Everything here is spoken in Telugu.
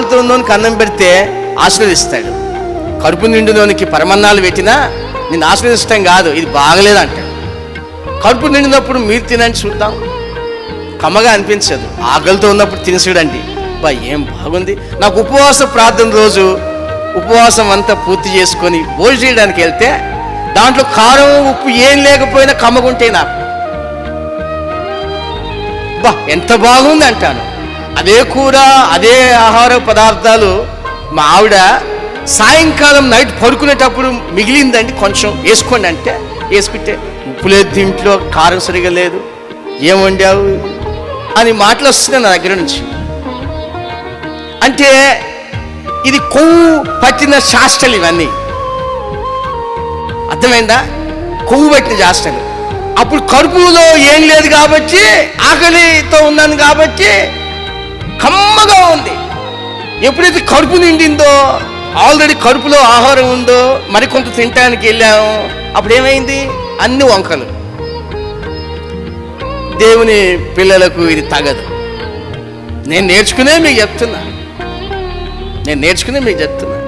నిండినోనికి అన్నం పెడితే ఆశీర్వదిస్తాడు. కడుపు నిండునోనికి పరమన్నాలు పెట్టినా నేను ఆశీర్వదిస్తాం కాదు ఇది బాగలేదు అంటాడు కడుపు నిండినప్పుడు మీరు తినండి చూద్దాం. కమ్మగా అనిపించదు. ఆకలితో ఉన్నప్పుడు తినసుడండి బా ఏం బాగుంది. నాకు ఉపవాస ప్రార్థన రోజు ఉపవాసం అంతా పూర్తి చేసుకొని భోజనం చేయడానికి వెళ్తే దాంట్లో కారం ఉప్పు ఏం లేకపోయినా కమ్మగుంటే నాకు. బా ఎంత బాగుంది అంటాను. అదే కూర అదే ఆహార పదార్థాలు మా ఆవిడ సాయంకాలం నైట్ పడుకునేటప్పుడు మిగిలిందండి కొంచెం వేసుకోండి అంటే వేసుకుంటే ఉప్పు లేదు దీంట్లో కారం సరిగా లేదు. ఏం వండావు అని మాటలు వస్తున్నాయి నా దగ్గర నుంచి. అంటే ఇది కొవ్వు పట్టిన శాస్త్రలు ఇవన్నీ. అర్థమైందా? కొవ్వు పట్టిన శాస్త్రలు. అప్పుడు కడుపులో ఏం లేదు కాబట్టి ఆకలితో ఉన్నాను కాబట్టి కమ్మగా ఉంది. ఎప్పుడైతే కడుపు నిండిందో ఆల్రెడీ కడుపులో ఆహారం ఉందో మరికొంత తినటానికి వెళ్ళాము. అప్పుడు ఏమైంది? అన్ని వంకలు. దేవుని పిల్లలకు ఇది తగదు. నేను నేర్చుకునే మీకు చెప్తున్నా. నేను నేర్చుకునే మీకు చెప్తున్నా.